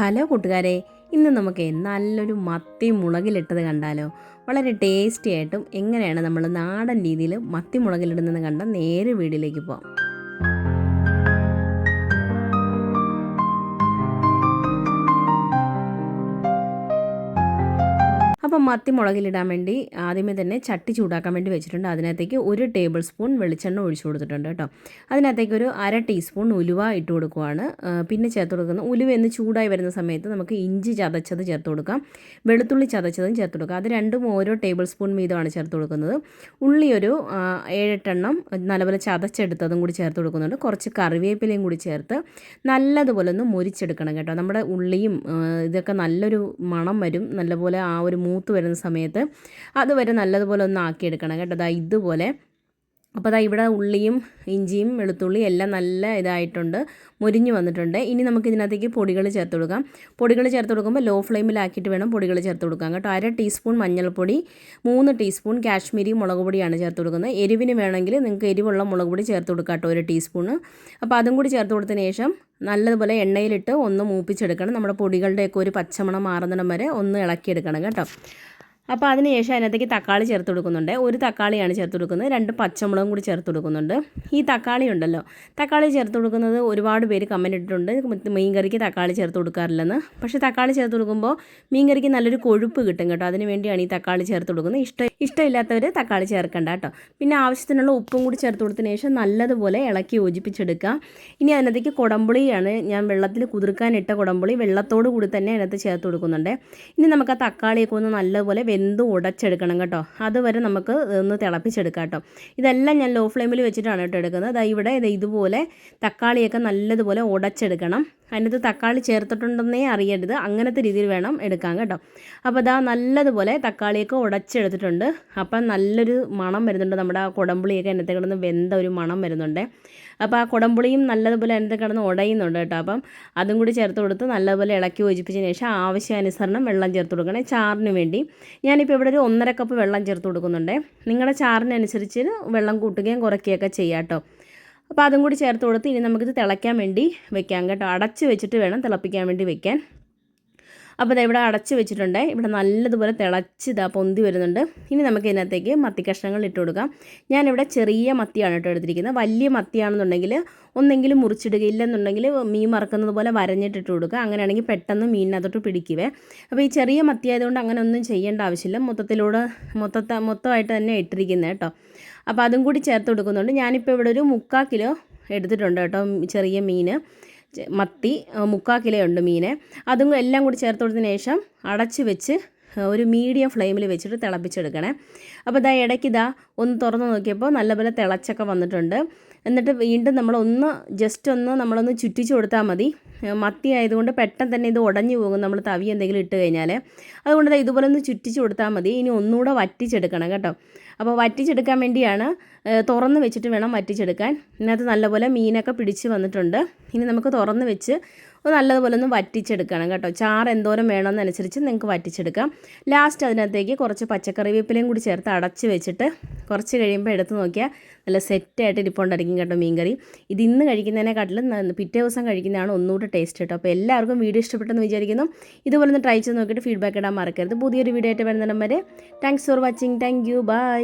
Hello കൂട്ടുകാരെ ഇന്ന് നമുക്ക് നല്ലൊരു മത്തി മുളകിലിട്ടത് കണ്ടാലോ? വളരെ ടേസ്റ്റി ആയിട്ടും എങ്ങനെയാണ് നമ്മൾ നാടൻ രീതിയിൽ മത്തി മുളകിലിടുന്നത് കണ്ട നേരെ വീടിലേക്ക് പോകാം അപ്പം മത്തി മുളകിലിടാൻ വേണ്ടി ആദ്യമേ തന്നെ ചട്ടി ചൂടാക്കാൻ വേണ്ടി വെച്ചിട്ടുണ്ട്. അതിനകത്തേക്ക് ഒരു ടേബിൾ സ്പൂൺ വെളിച്ചെണ്ണ ഒഴിച്ചു കൊടുത്തിട്ടുണ്ട് കേട്ടോ. അതിനകത്തേക്ക് ഒരു അര ടീസ്പൂൺ ഉലുവ ഇട്ട് കൊടുക്കുവാണ്. പിന്നെ ചേർത്ത് കൊടുക്കുന്ന ഉലുവ എന്ന് ചൂടായി വരുന്ന സമയത്ത് നമുക്ക് ഇഞ്ചി ചതച്ചത് ചേർത്ത് കൊടുക്കാം. വെളുത്തുള്ളി ചതച്ചതും ചേർത്ത് കൊടുക്കാം. അത് രണ്ടും ഓരോ ടേബിൾ സ്പൂൺ വീതമാണ് ചേർത്ത് കൊടുക്കുന്നത്. ഉള്ളി ഒരു ഏഴെട്ടെണ്ണം നല്ലപോലെ ചതച്ചെടുത്തതും കൂടി ചേർത്ത് കൊടുക്കുന്നുണ്ട്. കുറച്ച് കറിവേപ്പിലയും കൂടി ചേർത്ത് നല്ലതുപോലെ ഒന്ന് മുരിച്ചെടുക്കണം കേട്ടോ. നമ്മുടെ ഉള്ളിയും ഇതൊക്കെ നല്ലൊരു മണം വരും. നല്ലപോലെ ആ ഒരു വരുന്ന സമയത്ത് അതുവരെ നല്ലതുപോലെ ഒന്ന് ആക്കിയെടുക്കണം കേട്ടോ. അതാ ഇതുപോലെ. അപ്പോൾ അതാ ഇവിടെ ഉള്ളിയും ഇഞ്ചിയും വെളുത്തുള്ളി എല്ലാം നല്ല ഇതായിട്ടുണ്ട്. മുരിഞ്ഞു വന്നിട്ടുണ്ട്. ഇനി നമുക്ക് ഇതിനകത്തേക്ക് പൊടികൾ ചേർത്ത് കൊടുക്കാം. പൊടികൾ ചേർത്ത് കൊടുക്കുമ്പോൾ ലോ ഫ്ലെയിമിലാക്കിയിട്ട് വേണം പൊടികൾ ചേർത്ത് കൊടുക്കാൻ കേട്ടോ. അര ടീസ്പൂൺ മഞ്ഞൾപ്പൊടി മൂന്ന് ടീസ്പൂൺ കാശ്മീരി മുളക് പൊടിയാണ് ചേർത്ത് കൊടുക്കുന്നത്. എരിവിന് വേണമെങ്കിൽ നിങ്ങൾക്ക് എരിവുള്ള മുളക് പൊടി ചേർത്ത് കൊടുക്കാം കേട്ടോ ഒരു ടീസ്പൂണ് അപ്പോൾ അതും കൂടി ചേർത്ത് കൊടുത്തതിന് ശേഷം നല്ലതുപോലെ എണ്ണയിലിട്ട് ഒന്ന് മൂപ്പിച്ചെടുക്കണം. നമ്മുടെ പൊടികളുടെയൊക്കെ ഒരു പച്ചമണം മാറുന്നിടം വരെ ഒന്ന് ഇളക്കിയെടുക്കണം കേട്ടോ. അപ്പോൾ അതിന് ശേഷം അതിനകത്തേക്ക് തക്കാളി ചേർത്ത് കൊടുക്കുന്നുണ്ട്. ഒരു തക്കാളിയാണ് ചേർത്ത് കൊടുക്കുന്നത്. രണ്ട് പച്ചമുളകും കൂടി ചേർത്ത് കൊടുക്കുന്നുണ്ട്. ഈ തക്കാളി ഉണ്ടല്ലോ തക്കാളി ചേർത്ത് കൊടുക്കുന്നത് ഒരുപാട് പേര് കമന്റ് ഇട്ടിട്ടുണ്ട്. മീൻ കറിക്ക് തക്കാളി ചേർത്ത് കൊടുക്കാറില്ലെന്ന്. പക്ഷേ തക്കാളി ചേർത്ത് കൊടുക്കുമ്പോൾ മീൻ കറിക്ക് നല്ലൊരു കൊഴുപ്പ് കിട്ടും കേട്ടോ. അതിന് വേണ്ടിയാണ് ഈ തക്കാളി ചേർത്ത് കൊടുക്കുന്നത്. ഇഷ്ടം ഇഷ്ടമില്ലാത്തവർ തക്കാളി ചേർക്കണ്ട കേട്ടോ. പിന്നെ ആവശ്യത്തിനുള്ള ഉപ്പും കൂടി ചേർത്ത് കൊടുത്തതിന് ശേഷം നല്ലതുപോലെ ഇളക്കി യോജിപ്പിച്ചെടുക്കുക. ഇനി അതിനകത്തേക്ക് കുടംപുളിയാണ്. ഞാൻ വെള്ളത്തിൽ കുതിർക്കാനിട്ട കുടംപുളി വെള്ളത്തോടു കൂടി തന്നെ അതിനകത്ത് ചേർത്ത് കൊടുക്കുന്നുണ്ട്. ഇനി നമുക്ക് ആ തക്കാളിയൊക്കെ ഒന്ന് നല്ലപോലെ വെന്ത് ഉടച്ചെടുക്കണം കേട്ടോ. അതുവരെ നമുക്ക് ഒന്ന് തിളപ്പിച്ചെടുക്കാം കേട്ടോ. ഇതെല്ലാം ഞാൻ ലോ ഫ്ലെയിമിൽ വെച്ചിട്ടാണ് കേട്ടോ എടുക്കുന്നത്. ദാ ഇവിടെ ഇത് ഇതുപോലെ തക്കാളിയൊക്കെ നല്ലതുപോലെ ഉടച്ചെടുക്കണം. അതിനകത്ത് തക്കാളി ചേർത്തിട്ടുണ്ടെന്നേ അറിയരുത്. അങ്ങനത്തെ രീതിയിൽ വേണം എടുക്കാൻ കേട്ടോ. അപ്പോൾ അതാ നല്ലതുപോലെ തക്കാളിയൊക്കെ ഉടച്ചെടുത്തിട്ടുണ്ട്. അപ്പം നല്ലൊരു മണം വരുന്നുണ്ട്. നമ്മുടെ ആ കുടമ്പുളിയൊക്കെ അതിനകത്ത് കിടന്ന് വെന്ത ഒരു മണം വരുന്നുണ്ട്. അപ്പോൾ ആ കുടംപുളിയും നല്ലതുപോലെ അതിനകത്ത് കിടന്ന് ഉടയുന്നുണ്ട് കേട്ടോ. അപ്പം അതും കൂടി ചേർത്ത് കൊടുത്ത് നല്ലതുപോലെ ഇളക്കി യോജിപ്പിച്ചതിന് ശേഷം ആവശ്യാനുസരണം വെള്ളം ചേർത്ത് കൊടുക്കണേ. ചാറിന് വേണ്ടി. ഞാനിപ്പോൾ ഇവിടെ ഒരു ഒന്നര കപ്പ് വെള്ളം ചേർത്ത് കൊടുക്കുന്നുണ്ട്. നിങ്ങളുടെ ചാറിനനുസരിച്ച് വെള്ളം കൂട്ടുകയും കുറയ്ക്കുകയൊക്കെ ചെയ്യാം കേട്ടോ. അപ്പോൾ അതും കൂടി ചേർത്ത് കൊടുത്ത് ഇനി നമുക്കിത് തിളയ്ക്കാൻ വേണ്ടി വെക്കാം കേട്ടോ. അടച്ച് വെച്ചിട്ട് വേണം തിളപ്പിക്കാൻ വേണ്ടി വെക്കാൻ. അപ്പോൾ ഇത് ഇവിടെ അടച്ച് വെച്ചിട്ടുണ്ട്. ഇവിടെ നല്ലതുപോലെ തിളച്ച് ഇതാ പൊന്തി വരുന്നുണ്ട്. ഇനി നമുക്ക് ഇതിനകത്തേക്ക് മത്തി കഷ്ണങ്ങൾ ഇട്ട് കൊടുക്കാം. ഞാനിവിടെ ചെറിയ മത്തിയാണ് കേട്ടോ എടുത്തിരിക്കുന്നത്. വലിയ മത്തിയാണെന്നുണ്ടെങ്കിൽ ഒന്നെങ്കിലും മുറിച്ചിടുക ഇല്ലെന്നുണ്ടെങ്കിൽ മീൻ മറക്കുന്നത് പോലെ വരഞ്ഞിട്ടിട്ട് കൊടുക്കുക. അങ്ങനെയാണെങ്കിൽ പെട്ടെന്ന് മീനിനകത്തോട്ട് പിടിക്കുവേ. അപ്പോൾ ഈ ചെറിയ മത്തി ആയതുകൊണ്ട് അങ്ങനെ ഒന്നും ചെയ്യേണ്ട ആവശ്യമില്ല. മൊത്തത്തിലൂടെ മൊത്തത്തെ മൊത്തമായിട്ട് തന്നെ ഇട്ടിരിക്കുന്നത് കേട്ടോ. അപ്പോൾ അതും കൂടി ചേർത്ത് കൊടുക്കുന്നുണ്ട്. ഞാനിപ്പോൾ ഇവിടെ ഒരു മുക്കാൽ കിലോ എടുത്തിട്ടുണ്ട് കേട്ടോ ചെറിയ മീൻ. മത്തി മുക്കാൽ കിലോ ഉണ്ട് മീൻ അതും എല്ലാം കൂടി ചേർത്ത് കൊടുത്തതിന് ശേഷം അടച്ച് വെച്ച് ഒരു മീഡിയം ഫ്ലെയിമിൽ വെച്ചിട്ട് തിളപ്പിച്ചെടുക്കണേ. അപ്പോൾ ഇതാ ഇടയ്ക്ക് ഇതാ ഒന്ന് തുറന്ന് നോക്കിയപ്പോൾ നല്ലപോലെ തിളച്ചൊക്കെ വന്നിട്ടുണ്ട്. എന്നിട്ട് വീണ്ടും നമ്മളൊന്ന് ജസ്റ്റ് ഒന്ന് നമ്മളൊന്ന് ചുറ്റിച്ചു കൊടുത്താൽ മതി. മത്തി ആയതുകൊണ്ട് പെട്ടെന്ന് തന്നെ ഇത് ഉടഞ്ഞു പോകും. നമ്മൾ തവി എന്തെങ്കിലും ഇട്ട് കഴിഞ്ഞാൽ അതുകൊണ്ട് ഇതുപോലെ ഒന്ന് ചുറ്റിച്ചു കൊടുത്താൽ മതി. ഇനി ഒന്നുകൂടെ വറ്റിച്ചെടുക്കണം കേട്ടോ. അപ്പോൾ വറ്റിച്ചെടുക്കാൻ വേണ്ടിയാണ് തുറന്ന് വെച്ചിട്ട് വേണം വറ്റിച്ചെടുക്കാൻ. ഇതിനകത്ത് നല്ലപോലെ മീനൊക്കെ പിടിച്ച് വന്നിട്ടുണ്ട്. ഇനി നമുക്ക് തുറന്ന് വെച്ച് നല്ലതുപോലെ ഒന്ന് വറ്റിച്ചെടുക്കണം കേട്ടോ. ചാറ് എന്തോരം വേണമെന്നനുസരിച്ച് നിങ്ങൾക്ക് വറ്റിച്ചെടുക്കാം. ലാസ്റ്റ് അതിനകത്തേക്ക് കുറച്ച് പച്ചക്കറി വേപ്പിലയും കൂടി ചേർത്ത് അടച്ച് വെച്ചിട്ട് കുറച്ച് കഴിയുമ്പോൾ എടുത്ത് നോക്കിയാൽ നല്ല സെറ്റായിട്ട് ഇരിപ്പുണ്ടായിരിക്കും കേട്ടോ മീൻകറി. ഇത് ഇന്ന് കഴിക്കുന്നതിനെക്കാട്ടിലും പിറ്റേ ദിവസം കഴിക്കുന്നതാണ് ഒന്നുകൂടെ ടേസ്റ്റ് കേട്ടോ. അപ്പോൾ എല്ലാവർക്കും വീഡിയോ ഇഷ്ടപ്പെട്ടെന്ന് വിചാരിക്കുന്നു. ഇതുപോലെ ഒന്ന് ട്രൈ ചെയ്ത് നോക്കിയിട്ട് ഫീഡ്ബാക്ക് ഇടാൻ മറക്കരുത്. പുതിയൊരു വീഡിയോ ആയിട്ട് വരുന്നിടം വരെ thanks for watching thank you bye